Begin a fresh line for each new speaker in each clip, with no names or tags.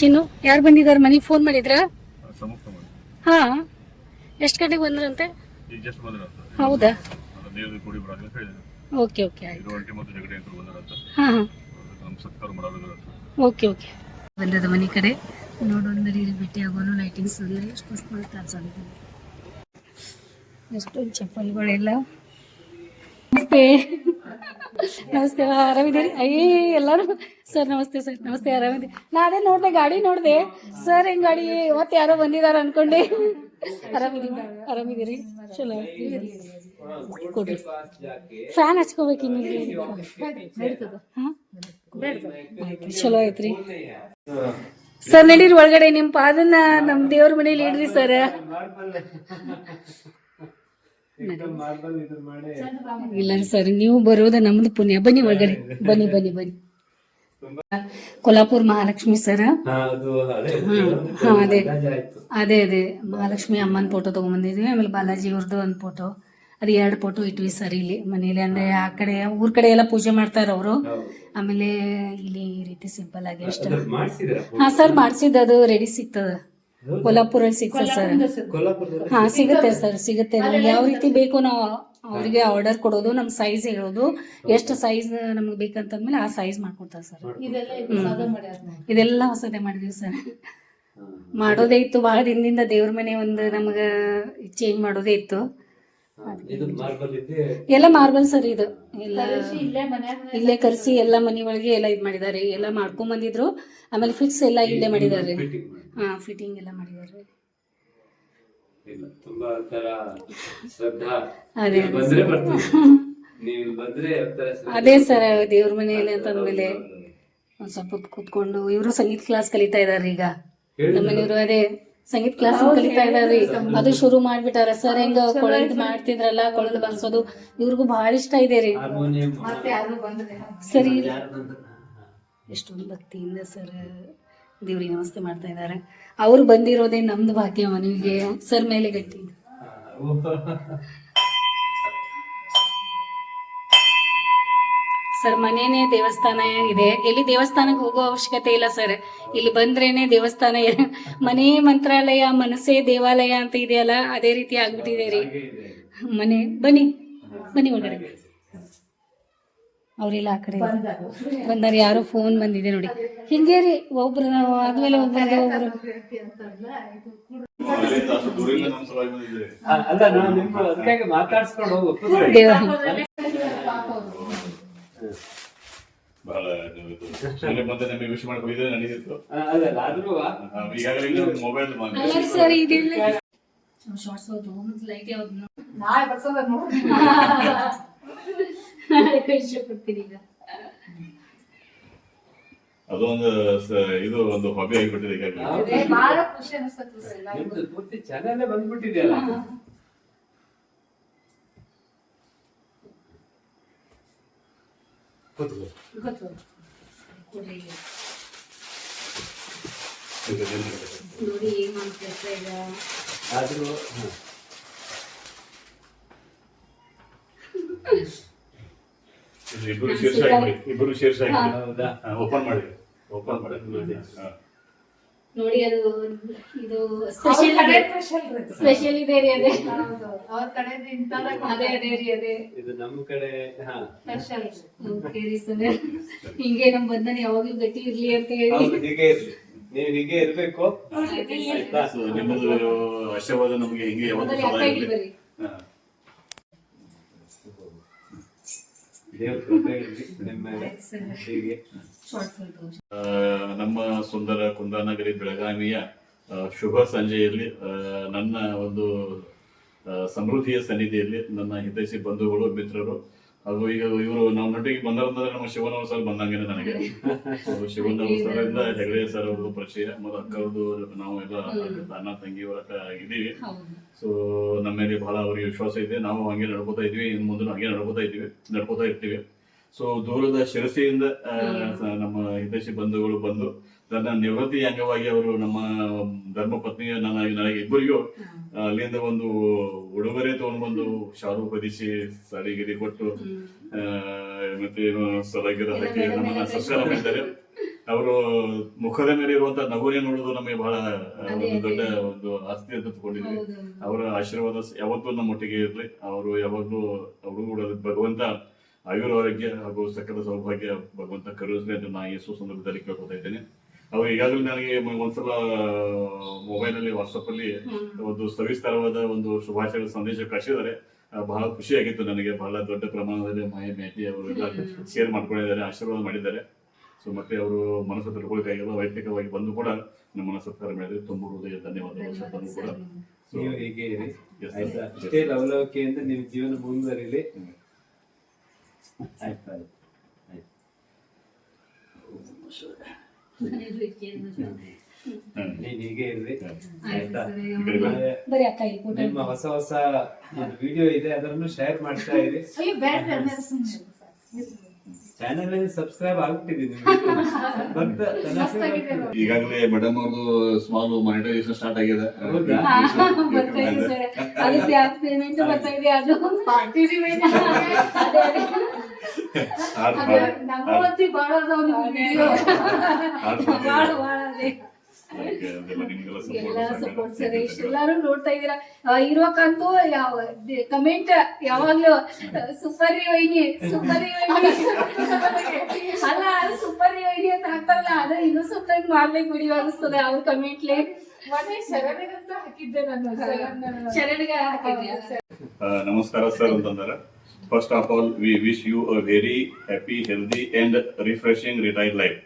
ಚಿನ್ನು ಯಾರು ಬಂದಿದ್ದಾರೆ ಮನೆಗೆ ಫೋನ್ ಮಾಡಿದ್ರ? ಹಾ ಎಷ್ಟು ಗಂಟೆಗೆ ಬಂದ್ರಂತೆ? ಹೌದಾ?
Okay okay
okay okay. ಬಂದದ ಮನೆ ಕಡೆ. ನೋಡೋಣ ಭೇಟಿ ಆಗೋನು ಲೈಟಿಂಗ್ಸ್ ಎಲ್ಲ ಎಷ್ಟು ಮಸ್ತ್ ಎಷ್ಟೊಂದು ಚಪ್ಪಲ್ಗಳೆಲ್ಲ. ನಮಸ್ತೆ ಆರಾಮಿದ್ದೀರಿ? ಅಯ್ಯೇ ಎಲ್ಲರೂ ಸರ್, ನಮಸ್ತೆ ಸರ್, ನಮಸ್ತೆ, ಆರಾಮಿದ್ದೀರಿ? ನಾ ಅದೇ ನೋಡಿದೆ, ಗಾಡಿ ನೋಡಿದೆ. ಸರ್, ಹೆಂಗ್ ಗಾಡಿ? ಮತ್ತೆ ಯಾರೋ ಬಂದಿದಾರ ಅನ್ಕೊಂಡೆ. ಆರಾಮಿದ್ದೀರಿ ಆರಾಮಿದ್ದೀರಿ? ಚಲೋ ಫ್ಯಾನ್ ಹಚ್ಕೋಬೇಕು ಇನ್ನು. ಹಾಂ? ಆಯ್ತು ಚಲೋ ಐತ್ರಿ. ಸರ್, ನಡೀರಿ, ಒಳಗಡೆ. ನಿಮ್ಮ ಪಾದನ್ನ ನಮ್ಮ ದೇವ್ರ ಮನೇಲಿ ಇಡ್ರಿ, ಸರ್. ಇಲ್ಲ ಸರ್ ನೀವು ಬರೋದ ನಮ್ದು ಪುಣ್ಯ. ಬನ್ನಿ ಒಳಗಡೆ. ಬನ್ನಿ ಬನ್ನಿ ಬನ್ನಿ. ಕೊಲ್ಲಾಪುರ್ ಮಹಾಲಕ್ಷ್ಮಿ ಸರ್.
ಅದು ಅದೇ.
ಹಾ ಅದೇ. ಅದೇ ಅದೇ. ಮಹಾಲಕ್ಷ್ಮಿ ಅಮ್ಮನ ಫೋಟೋ ತಗೊಂಡ್ಬಂದಿದ್ವಿ ಆಮೇಲೆ ಬಾಲಾಜಿ ಅವ್ರದ್ದು ಒಂದು ಫೋಟೋ ಅದು ಎರಡು ಫೋಟೋ ಇಟ್ವಿ ಸರ್ ಇಲ್ಲಿ ಮನೇಲಿ. ಅಂದ್ರೆ ಆ ಕಡೆ ಊರ್ ಕಡೆ ಎಲ್ಲ ಪೂಜೆ ಮಾಡ್ತಾರ ಅವರು ಆಮೇಲೆ ಇಲ್ಲಿ ಈ ರೀತಿ ಸಿಂಪಲ್ ಆಗಿ ಅಷ್ಟೇ. ಹಾ ಸರ್ ಮಾಡ್ಸಿದ್ದು ಅದು ರೆಡಿ ಸಿಗ್ತದ. ಕೊಲ್ಲಾಪುರಲ್ಲಿ ಸಿಗ್ತದೆ ಸರ್. ಹಾ ಸಿಗುತ್ತೆ ಸರ್ ಸಿಗುತ್ತೆ. ನಮ್ಗೆ ಯಾವ ರೀತಿ ಬೇಕೋ ನಾವು ಅವರಿಗೆ ಆರ್ಡರ್ ಕೊಡೋದು ನಮ್ ಸೈಜ್ ಹೇಳೋದು. ಎಷ್ಟು ಸೈಜ್ ನಮ್ಗೆ ಬೇಕಂತಂದ್ಮೇಲೆ ಆ ಸೈಜ್ ಮಾಡ್ಕೊಡ್ತಾರೆ ಸರ್. ಇದೆಲ್ಲ ಹೊಸದೇ ಮಾಡಿದೀವಿ ಸರ್. ಮಾಡೋದೇ ಇತ್ತು ಬಹಳ ದಿನದಿಂದ ದೇವ್ರ ಮನೆ ಒಂದು ನಮಗ ಚೇಂಜ್ ಮಾಡೋದೇ ಇತ್ತು.
ಇದು ಮಾರ್ಬಲ್ ಇದೆ
ಎಲ್ಲ ಮಾರ್ಬಲ್ ಸರ್ ಇದು. ಎಲ್ಲ ಇಲ್ಲೇ ಕರ್ಸಿ ಎಲ್ಲ ಮನಿ ಒಳಗೆ ಎಲ್ಲ ಇದ್ ಮಾಡಿದಾರೆ. ಎಲ್ಲ ಮಾಡ್ಕೊಂಡ್ ಬಂದಿದ್ರು ಆಮೇಲೆ ಫಿಕ್ಸ್ ಎಲ್ಲ ಇಲ್ಲೇ ಮಾಡಿದ್ದಾರೆ
ಫಿಟ್ಟಿಂಗ್
ಹಾ ಫಿಟ್ಟಿಂಗ್ ಎಲ್ಲ ಮಾಡಿದ್ದಾರೆ.
ಇಲ್ಲ ತುಂಬಾ ತರ ಶ್ರದ್ಧಾ.
ಅದೇ
ಬಂದ್ರೆ ಬರ್ತದೆ ನೀವು ಬಂದ್ರೆ ಒಂಥರ ಶ್ರದ್ಧೆ.
ಅದೇ ಸರ್ ದೇವ್ರ ಮನೆಯಲ್ಲಿ ಅಂತಂದ್ಮೇಲೆ ಒಂದ್ ಸ್ವಲ್ಪ ಕುತ್ಕೊಂಡು ಕೂತ್ಕೊಂಡು ಇವರು ಸಂಗೀತ ಕ್ಲಾಸ್ ಕಲಿತಾ ಇದಾರೆ ಈಗ. ನಮ್ಮ ಮನೆಯವರು ಅದೇ ಸಂಗೀತ ಕ್ಲಾಸ್ ಕಲಿತಾ ಇದಾರ್ರಿ ಅದು ಶುರು ಮಾಡ್ಬಿಟ್ಟಾರ ಸರ್ ಹೆಂಗ ಕೊಳದ್ ಮಾಡ್ತಿದ್ರಲ್ಲ ಕೊಳದ್ ಬನ್ಸೋದು ಇವ್ರಿಗೂ ಬಹಳ ಇಷ್ಟ ಇದೆ ರೀ.
ಹಾರ್ಮೋನಿಯಂ.
ಸರಿ? ಎಷ್ಟೊಂದು ಭಕ್ತಿಯಿಂದ ಸರ್ ದೇವ್ರಿಗೆ ನಮಸ್ತೆ ಮಾಡ್ತಾ ಇದ್ದಾರೆ. ಅವ್ರು ಬಂದಿರೋದೇ ನಮ್ದು ಭಾಗ್ಯ ಮನೆಗೆ. ಸರ್ ಮೇಲೆ ಗಟ್ಟಿ. ಸರ್ ಮನೇನೆ ದೇವಸ್ಥಾನ ಇದೆ. ಎಲ್ಲಿ ದೇವಸ್ಥಾನಕ್ಕೆ ಹೋಗೋ ಅವಶ್ಯಕತೆ ಇಲ್ಲ ಸರ್. ಇಲ್ಲಿ ಬಂದ್ರೇನೆ ದೇವಸ್ಥಾನ ಮನೆ ಮಂತ್ರಾಲಯ ಮನಸ್ಸೇ ದೇವಾಲಯ ಅಂತ ಇದೆಯಲ್ಲ ಅದೇ ರೀತಿ ಆಗ್ಬಿಟ್ಟಿದೆ ರೀ. ಮನೆ ಬನ್ನಿ. ಬನ್ನಿ ಒಳಗಡೆ. ಅವ್ರಿಲ್ಲ ಆ ಕಡೆ ಬಂದಾರ ಯಾರೋ ಫೋನ್ ಬಂದಿದೆ ನೋಡಿ. ಹಿಂಗೆ ರೀ ಒಬ್ರು ಆದ್ಮೇಲೆ ಒಬ್ಬರು ಒಬ್ರು.
ನೀವು
ಸರ್ ಇದಿಲ್ಲ ಶಾರ್ಟ್ಸ್ ಹೋದು ಲೈಟ್ ಯಾವ್ದು ಇಷ್ಟಪಡ್ತೀನಿ ಈಗ
ಅದೊಂದು ಇದು ಒಂದು ಹಾಬಿ ಆಗಿಬಿಟ್ಟಿದೆ ಈಗಾಗಲೇ
ನಿಮ್ದು ಪೂರ್ತಿ ಚಾನಲ್ ಬಂದ್ಬಿಟ್ಟಿದೆಯಲ್ಲ
ಈಗ. ನೋಡಿ ಏನ್ ಮಾಡ್ತಾ ಕೆಲಸ ಈಗ.
ಆದ್ರೂ
ಇಬ್ಬರು ಶೀರ್ಷ ಆಗಿಬಿಡಿ ಇಬ್ಬರು
ಹೌದಾ?
ಓಪನ್ ಮಾಡಿ. ಓಪನ್ ಮಾಡಿ.
ನೋಡಿ. ಅದು ಇದು ಸ್ಪೆಷಲ್ ಇದೆ. ಸ್ಪೆಷಲ್ ಇದೆ. ರೀ ಅದೇ. ಅದೇ ಅದೇ ರೀ ಅದೇ.
ಇದು ನಮ್ಮ ಕಡೆ ಹಾ.
ಓಕೆ ರೀ ಸರ್ ಹಿಂಗೆ ನಮ್ ಬಂಧನ ಯಾವಾಗ್ಲೂ ಗಟ್ಟಿ ಇರ್ಲಿ ಅಂತ ಹೇಳಿ.
ಹೀಗೆ ಇರ್ಲಿ. ನೀವು ಹೀಗೆ ಇರ್ಬೇಕು. ಆಯ್ತಾ?
ನಿಮ್ಮದು ಆಶೀರ್ವಾದ ನಮಗೆ ಹಿಂಗೆ
ಯಾವಾಗಲೂ
ಸದಾ ಇರಲಿ.
ನಿಮ್ಮ
ಸುಂದರ ಕುಂದಾನಗರಿ ಬೆಳಗಾವಿಯ ಶುಭ ಸಂಜೆಯಲ್ಲಿ ನನ್ನ ಒಂದು ಸಮೃದ್ಧಿಯ ಸನ್ನಿಧಿಯಲ್ಲಿ ನನ್ನ ಹಿತೈಷಿ ಬಂಧುಗಳು ಮಿತ್ರರು ಹಾಗೂ ಈಗ ಇವರು ನಾವು ನಟಿಗೆ ಬಂದರಂದ್ರೆ ನಮ್ಮ ಶಿವನವ ಸರ್ ಬಂದಂಗೆ ನನಗೆ. So, ಸರ್ ಇಂದ ಹೆಗಡೆ ಸರ್ ಅವ್ರದ್ದು ಪರಿಚಯ ಮತ್ತು ಅಕ್ಕವ್ರದ್ದು ನಾವು ಎಲ್ಲ ಅಣ್ಣ ತಂಗಿಯವರ ಇದೀವಿ
ಹೌದು.
ಸೊ ನಮ್ಮ ಮೇಲೆ ಬಹಳ ಅವ್ರಿಗೆ ವಿಶ್ವಾಸ ಇದೆ. ನಾವು ಹಂಗೆ ನಡ್ಕೋತಾ ಇದ್ವಿ. ಇನ್ ಮುಂದೆ ಹಂಗೆ ನಡ್ಕೋತಾ ಇದೀವಿ. ನಡ್ಕೋತಾ ಇರ್ತೀವಿ. ಸೊ ದೂರದ ಶಿರಸಿಯಿಂದ ನಮ್ಮ ಹಿತೈಷಿ ಬಂಧುಗಳು ಬಂದು ನನ್ನ ನಿವೃತ್ತಿಯ ಅಂಗವಾಗಿ ಅವರು ನಮ್ಮ ಧರ್ಮ ಪತ್ನಿಯ ನನ್ನ ನನಗೆ ಇಬ್ಬರಿಗೂ ಅಲ್ಲಿಂದ ಒಂದು ಉಡುಗೊರೆ ತಗೊಂಡ್ಬಂದು ಶಾಲು ಹೊದಿಸಿ ಸಾರಿ ಗಿರಿ ಕೊಟ್ಟು ಆ, ಮತ್ತೆ ಏನು ಸಲಗಿರ ಹಾಕಿ ನಮ್ಮನ್ನ ಸಂಸ್ಕಾರ ಮಾಡಿದ್ದಾರೆ. ಅವರು ಮುಖದ ಮೇಲೆ ಇರುವಂತ ನಗುನೇ ನೋಡೋದು ನಮಗೆ ಬಹಳ ಒಂದು ದೊಡ್ಡ ಒಂದು ಆಸ್ತಿ ಅಂತ ತಗೊಂಡಿದ್ವಿ ಅವರ ಆಶೀರ್ವಾದ ಯಾವತ್ತೂ ನಮ್ಮೊಟ್ಟಿಗೆ ಇರಲಿ. ಅವರು ಯಾವಾಗಲೂ ಅವರು ಕೂಡ ಭಗವಂತ ಆಯುರಾರೋಗ್ಯ ಹಾಗೂ ಸಕಲ ಸೌಭಾಗ್ಯ ಭಗವಂತ ಕರುಣಿಸಲಿ ಅಂತ ನಾ ಈ ಸಂದರ್ಭದಲ್ಲಿ ಕೇಳ್ಕೊತಾ ಇದ್ದೇನೆ. ಅವರು ಈಗಾಗಲೇ ನನಗೆ ಒಂದ್ಸಲ ಮೊಬೈಲ್ ಅಲ್ಲಿ ವಾಟ್ಸಪ್ ಅಲ್ಲಿ ಒಂದು ಸವಿಸ್ತಾರವಾದ ಒಂದು ಶುಭಾಶಯ ಸಂದೇಶ ಕಳಿಸಿದ್ದಾರೆ. ಬಹಳ ಖುಷಿಯಾಗಿತ್ತು ನನಗೆ ಬಹಳ ದೊಡ್ಡ ಪ್ರಮಾಣದಲ್ಲಿ ಮಾಯ ಅವರು ಎಲ್ಲ ಶೇರ್ ಮಾಡ್ಕೊಂಡಿದ್ದಾರೆ ಆಶೀರ್ವಾದ ಮಾಡಿದ್ದಾರೆ. ಸೊ ಮತ್ತೆ ಅವರು ಮನಸ್ಸು ತಿಳ್ಕೊಳ್ಕಾಗಿಲ್ಲ ವೈಯಕ್ತಿಕವಾಗಿ ಬಂದು ಕೂಡ ನಮ್ಮನ್ನ ಸತ್ಕಾರ ಮಾಡಿದ್ರೆ ತುಂಬ ಹೃದಯ ಧನ್ಯವಾದಗಳು ಕೂಡ.
ನೀವು ಹೀಗೆ ಇರಿ. ಆಯ್ತಾ? ಇಷ್ಟೇ ಲವಲವಿಕೆಯಿಂದ ನಿಮ್ಮ ಜೀವನ ಮುಂದುವರಿಲಿ. ಆಯ್ತು ಆಯ್ತು. ನೀನ್ ಹೀಗೆ ಇರ್ರಿ ಆಯ್ತಾ.
ಬರೀ ಅಕ್ಕ ಇಲ್ಲಿ
ನಿಮ್ಮ ಹೊಸ ಹೊಸ ವಿಡಿಯೋ ಇದೆ ಅದನ್ನು ಶೇರ್ ಮಾಡ್ತಾ ಇರಿ ಚಾನೆಲ್ ಅಲ್ಲಿ ಸಬ್ಸ್ಕ್ರೈಬ್ ಆಗ್ತಿದ್ದೀನಿ
ಈಗಾಗಲೇ ಮೇಡಮ್ ಅವ್ರದ್ದು ಸ್ಮಾಲ್ ಮಾನಿಟೈಸೇಷನ್ ಸ್ಟಾರ್ಟ್ ಆಗಿದೆ
ಹೌದಾ?
ಬರ್ತಾ ಇದೆ ಸರ್ ಅದು? ಬ್ಯಾಕ್ ಪೇಮೆಂಟ್ ಬರ್ತಾ ಇದೆ ಅದು. ಪಾರ್ಟಿಸಿಪೇಟ್ ಅದೇ ಅದೇ
ಹಾಡ್-
ಅದು
ಹಾಡ್-
ನಮ್ಮ ಹೊತ್ತಿ ಭಾಳ ಅದಾವ ನಿಮ್ಮ video.
ಹಾಡ್.
ಭಾಳ ಭಾಳ ಅದೇ.
Okay, ಅದೆಲ್ಲ ನಿಮ್ಗೆಲ್ಲ support
ಎಲ್ಲ
ಸರ್.
ಸಪೋರ್ಟ್ ಇಷ್ಟೆಲ್ಲಾರು ನೋಡ್ತಾ ಇದೀರಾ ಆ, ಇರೋಕಂತೂ ಯಾವ ಕಮೆಂಟ್ ಯಾವಾಗ್ಲೂ ಸೂಪರ್ ವೈನಿ ಸೂಪರ್ ವೈನಿ ಅಲ್ಲ ಅದು ಸೂಪರ್ ವೈನಿ ಅಂತ ಹಾಕ್ತಾರಲ್ಲ ಅದ ಇನ್ನೂ ಸ್ವಲ್ಪ ಮಾಡ್ಬೇಕು ಬಿಡಿ ಅನಿಸ್ತದೆ ಅವ್ರ ಕಮೆಂಟ್ಲಿ
ಶರಣಿಗಂತೂ ಹಾಕಿದ್ದೆ ನಾನು
ಶರಣಿಗೆ
ಹಾಕಿದ್ದೆ ನಮಸ್ಕಾರ ಸರ್ ಅಂತಂದಾರ. First of all, we wish you a very happy, healthy, and refreshing retired life.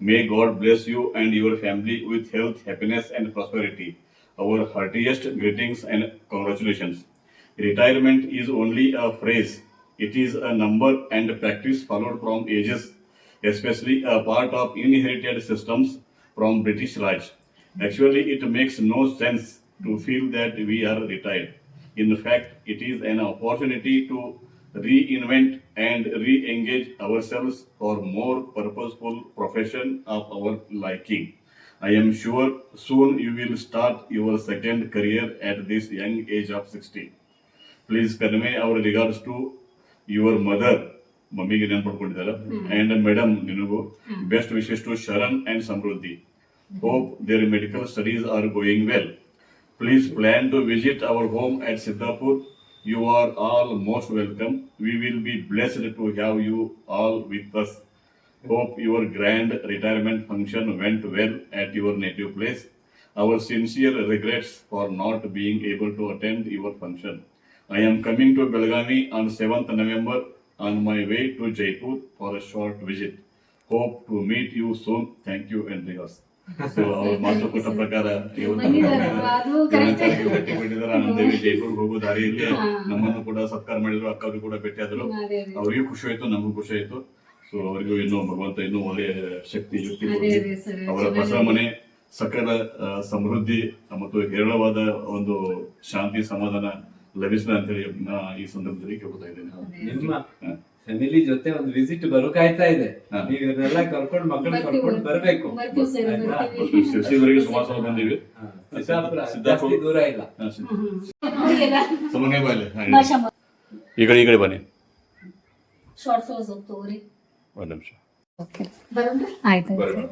May God bless you and your family with health, happiness, and prosperity. Our heartiest greetings and congratulations. Retirement is only a phrase, it is a number and practice followed from ages, especially a part of inherited systems from British Raj. Actually, it makes no sense to feel that we are retired. In fact, it is an opportunity to reinvent and re-engage ourselves for more purposeful profession of our liking. I am sure soon you will start your second career at this young age of 60. Please convey our regards to your mother, ಮಮ್ಮಿಗೆ ನೆನ್ಪಡ್ಕೊಂಡಿದ್ದಾರೆ and madam ನಿನಗೂ best wishes to Sharan and Samriddhi hope their medical studies are going well please plan to visit our home at Siddapur you are all most welcome. We will be blessed to have you all with us. Hope your grand retirement function went well at your native place. Our sincere regrets for not being able to attend your function. I am coming to Belagami on 7th November on my way to Jaipur for a short visit. Hope to meet you soon. Thank you and the so ಅವ್ರ ಮಾತು ಕೊಟ್ಟ ಪ್ರಕಾರ ಇವತ್ತು
ಬಂದಿದ್ದಾರೆ, ಅದು correct.
ಭೇಟಿ ಕೊಟ್ಟಿದ್ದಾರೆ ಆನಂದೇವಿ ಜೈಪುರ್ ಹೋಗೋ ದಾರಿಯಲ್ಲಿ ನಮ್ಮನ್ನು ಕೂಡ ಸತ್ಕಾರ ಮಾಡಿದ್ರು ಅಕ್ಕವ್ರು ಕೂಡ ಭೇಟಿ ಆದ್ರು. ಅವರಿಗೂ ಖುಷಿ ಆಯ್ತು ನಮಗೂ ಖುಷಿ ಆಯ್ತು. ಸೊ ಅವರಿಗೂ ಇನ್ನು ಭಗವಂತ ಇನ್ನೂ ಒಳ್ಳೆಯ ಶಕ್ತಿ ಯುಕ್ತಿ ಅವರ ಹೊಸ ಮನೆ ಸಕಲ ಸಮೃದ್ಧಿ ಮತ್ತು ಹೇರಳವಾದ ಒಂದು ಶಾಂತಿ ಸಮಾಧಾನ ಲಭಿಸಲಿ ಅಂತ ಹೇಳಿ ನಾ ಈ ಸಂದರ್ಭದಲ್ಲಿ ಕೇಳ್ಕೊತಾ ಇದ್ದೇನೆ.
ಫ್ಯಾಮಿಲಿ ಜೊತೆ ಒಂದು ವಿಸಿಟ್ ಬರೋಕಾಯ್ತಾ ಇದೆ.
ಹಾ.
ನೀವು ಇದನ್ನೆಲ್ಲ ಕರ್ಕೊಂಡು ಮಕ್ಕಳು ಕರ್ಕೊಂಡು ಬರ್ಬೇಕು.
ಸರ್,
ಆಯ್ತಾ?
ಮತ್ತು ಸುಮಾರು ಬಂದಿವಿ.
ಜಾಸ್ತಿ ದೂರ ಇಲ್ಲ.
ಸುಮ್ಮನೆ ಬಾಯ್ಲೆ. ಹಾ, ಹೇಳಿ.
ಭಾಷಾ
ಈ ಕಡೆ ಈ ಕಡೆ ಬನ್ನಿ.
ಶಾರ್ಟ್ ಫೋಸ್ ಹೋಗ್ತವ್ರಿ
ಒಂದು ನಿಮಿಷ.
ಆಯ್ತು
ಬರೋಣ.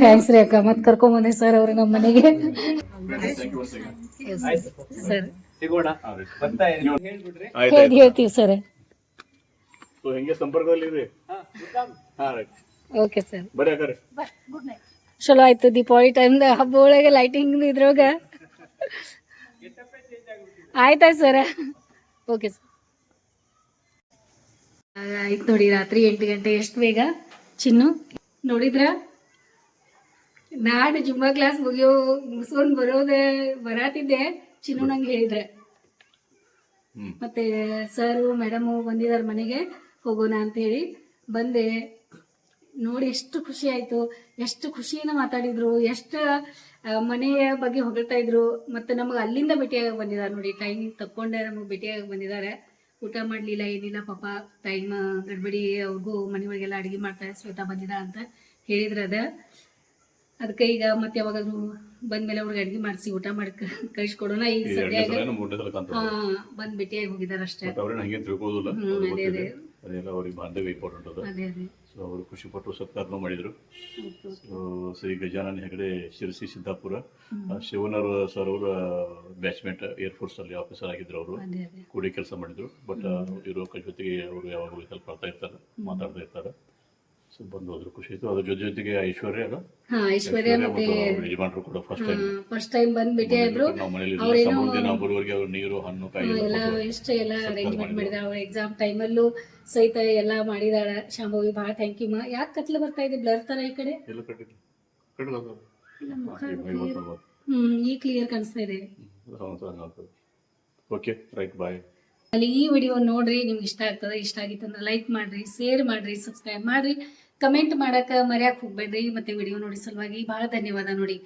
ಥ್ಯಾಂಕ್ಸ್ ರೀ ಅಕ್ಕ. ಮತ್ ಕರ್ಕೊಂಡ್ ಬಂದೆ ಸರ್ ಅವ್ರು ನಮ್ಮ ಮನೆಗೆ.
You
ಹೇಳ್ತೀವಿ
ಸರ್
right.
ಬರ್ತಾ ಇರಿ ಹೇಳ್ಬಿಡ್ರಿ
ಆಯ್ತು
ಹೇಳಿ ಹೇಳ್ತೀವಿ ಸರ್
ಸೊ ಹೆಂಗೆ ಸಂಪರ್ಕದಲ್ಲಿ ಇರಿ ಹಾ ರೈಟ್
ಓಕೆ ಸರ್
ಬರ ಗುಡ್ ನೈಟ್.
ಚಲೋ ಆಯ್ತು ದೀಪಾವಳಿ ಟೈಮ್ ಹಬ್ಬ ಒಳಗೆ ಲೈಟಿಂಗ್ ಇದ್ರೊಳಗ ಆಯ್ತಾಯ್ತು ಸರ್ ಓಕೆ ಸರ್ ಆಯ್ತು ನೋಡಿ ರಾತ್ರಿ ಎಂಟು ಗಂಟೆ ಎಷ್ಟು ಬೇಗ? ಚಿನ್ನು ನೋಡಿದ್ರ? ನಾಡ್ ಜುಮ್ಮ ಕ್ಲಾಸ್ ಮುಗಿಯೋ ಮುಗಿಸ್ಕೊಂಡ್ ಬರೋದೆ ಬರಾತಿದ್ದೆ. ಚಿನ್ನು ನಂಗೆ ಹೇಳಿದ್ರೆ. ಮತ್ತೆ ಸರು ಮೇಡಮು ಬಂದಿದ್ದಾರೆ ಮನೆಗೆ. ಹೋಗೋಣ ಅಂತ ಹೇಳಿ ಬಂದೆ. ನೋಡಿ ಎಷ್ಟು ಖುಷಿ ಆಯ್ತು. ಎಷ್ಟು ಖುಷಿಯಿಂದ ಮಾತಾಡಿದ್ರು. ಎಷ್ಟು ಮನೆಯ ಬಗ್ಗೆ ಹೊಗಳ್ತಾ ಇದ್ರು. ಮತ್ತೆ ನಮಗೆ ಅಲ್ಲಿಂದ ಭೇಟಿಯಾಗಿ ಬಂದಿದ್ದಾರೆ ನೋಡಿ. ಟೈಮ್ ತಕ್ಕೊಂಡೆ ನಮಗೆ ಭೇಟಿಯಾಗಿ ಬಂದಿದ್ದಾರೆ. ಊಟ ಮಾಡಲಿಲ್ಲ ಏನಿಲ್ಲ ಪಾಪ ಟೈಮ್ ಗಡ್ಬಡಿ ಅವ್ರಿಗೂ ಮನೆಯೊಳಗೆಲ್ಲ ಅಡುಗೆ ಮಾಡ್ತಾರೆ ಶ್ವೇತಾ ಬಂದಿದ ಅಂತ ಹೇಳಿದ್ರ ಅದ. ಅದಕ್ಕೆ ಈಗ ಮತ್ತೆ ಯಾವಾಗಾದ್ರೂ ಬಂದ್ಮೇಲೆ ಅವ್ರಿಗೆ ಅಡುಗೆ ಮಾಡಿಸಿ ಊಟ ಮಾಡಿ ಕಳಿಸ್ಕೊಡೋಣ. ಈಗ ಸದ್ಯ. ಹಾ ಬಂದ್ ಭೇಟಿಯಾಗಿ ಹೋಗಿದ್ದಾರೆ ಅಷ್ಟೇ. ಹ್ಮ್, ಅದೇ
ಅದೇ. ಅದೆಲ್ಲ ಅವ್ರಿಗೆ ಬಾಂಧವ್ಯ ಇಂಪಾರ್ಟೆಂಟ್ ಅದ. ಸೊ ಅವರು ಖುಷಿಪಟ್ಟು ಸತ್ಕಾರನೂ ಮಾಡಿದರು. ಸೊ ಶ್ರೀ ಗಜಾನನ ಹೆಗಡೆ ಶಿರಸಿ ಸಿದ್ದಾಪುರ ಶಿವನರ ಸರ್ ಅವರ ಬ್ಯಾಚ್ಮೆಂಟ್ ಏರ್ಫೋರ್ಸ್ ಅಲ್ಲಿ ಆಫೀಸರ್ ಆಗಿದ್ರು ಅವರು. ಕೂಡಿ ಕೆಲಸ ಮಾಡಿದ್ರು. ಬಟ್ ಇರೋ ಜೊತೆಗೆ ಅವರು ಯಾವಾಗಲೂ ಹೆಲ್ಪ್ ಮಾಡ್ತಾ ಇರ್ತಾರೆ ಮಾತಾಡ್ತಾ ಇರ್ತಾರೆ. ಸೊ ಬಂದು ಹೋದ್ರು ಖುಷಿ ಆಯ್ತು. ಅದ್ರ ಜೊತೆ ಜೊತೆಗೆ ಐಶ್ವರ್ಯ ಅಲ್ಲ?
ಹಾ ಐಶ್ವರ್ಯ ಮತ್ತೆ
ಯಜಮಾನರು ಕೂಡ ಫಸ್ಟ್ ಟೈಮ್
ಫಸ್ಟ್ ಟೈಮ್ ಬಂದ್ ಭೇಟಿ ಆದ್ರು.
ನಾವು ಮನೇಲಿ ಸಮೃದ್ಧಿ ನಾವು ನೀರು ಹಣ್ಣು ಕಾಯಿ ಎಲ್ಲ
ಎಷ್ಟು ಎಲ್ಲ ಅರೇಂಜ್ಮೆಂಟ್
ಮಾಡಿದ್ರು.
ಅವ್ರ ಎಕ್ಸಾಮ್ ಟೈಮಲ್ಲೂ ಸಹಿತ ಎಲ್ಲ ಮಾಡಿದಾಳ ಶಾಂಭವಿ ಭಾಳ ಥ್ಯಾಂಕ್ ಯು ಮಾ. ಯಾಕೆ ಕತ್ಲು ಬರ್ತಾ ಇದೆ? ಬ್ಲರ್ ತರ ಈ ಕಡೆ. ಹ್ಮ್ ಈ ಕ್ಲಿಯರ್ ಕಾಣಿಸ್ತಾ ಇದೆ.
ಓಕೆ ರೈಟ್ ಬಾಯ್
ಅಲ್ಲಿ ಈ ವಿಡಿಯೋ ನೋಡ್ರಿ, ನಿಮ್ಗೆ ಇಷ್ಟ ಆಗ್ತದೆ, ಇಷ್ಟ ಆಗಿತ್ತಂದ್ರೆ ಲೈಕ್ ಮಾಡ್ರಿ ಶೇರ್ ಮಾಡ್ರಿ ಸಬ್ಸ್ಕ್ರೈಬ್ ಮಾಡ್ರಿ. ಕಮೆಂಟ್ ಮಾಡಕ ಮರ್ಯಾಕ್ ಹೋಗ್ಬೇಡ್ರಿ. ಮತ್ತೆ ವಿಡಿಯೋ ನೋಡಿ ಸಲುವಾಗಿ ಬಹಳ ಧನ್ಯವಾದ ನೋಡಿ.